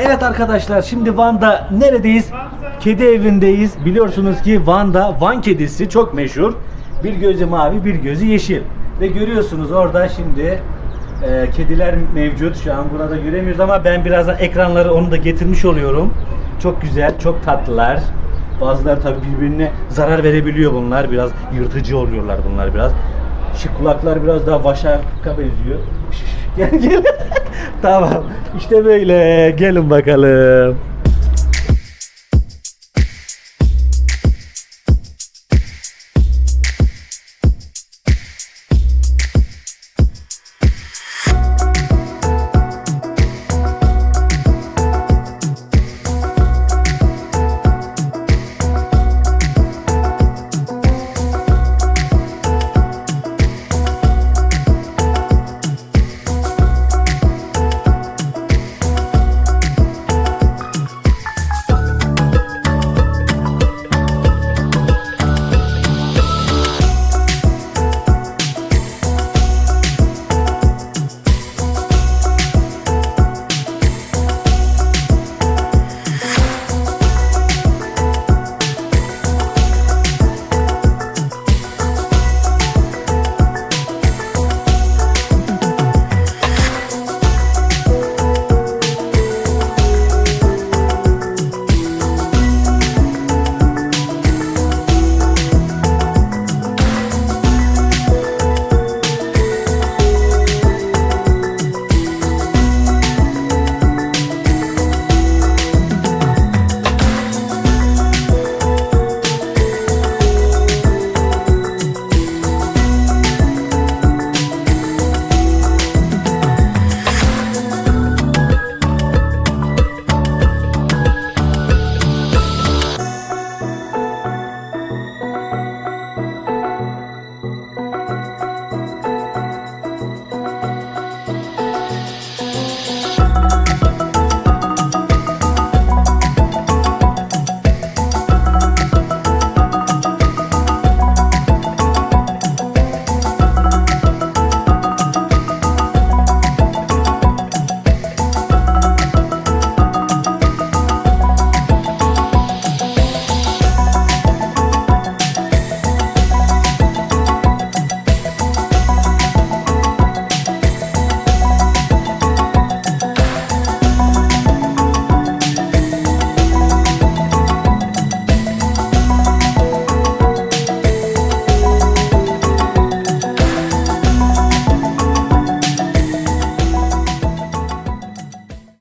Evet arkadaşlar şimdi Van'da neredeyiz? Kedi evindeyiz. Biliyorsunuz ki Van'da Van kedisi çok meşhur. Bir gözü mavi, bir gözü yeşil. Ve görüyorsunuz orada şimdi e, kediler mevcut. Şu an burada göremiyoruz ama ben birazdan ekranları onu da getirmiş oluyorum. Çok güzel, çok tatlılar. Bazıları tabii birbirine zarar verebiliyor bunlar. Biraz yırtıcı oluyorlar bunlar biraz. Şu kulaklar biraz daha vaşaka benziyor. Gel gel. tamam. İşte böyle. Gelin bakalım.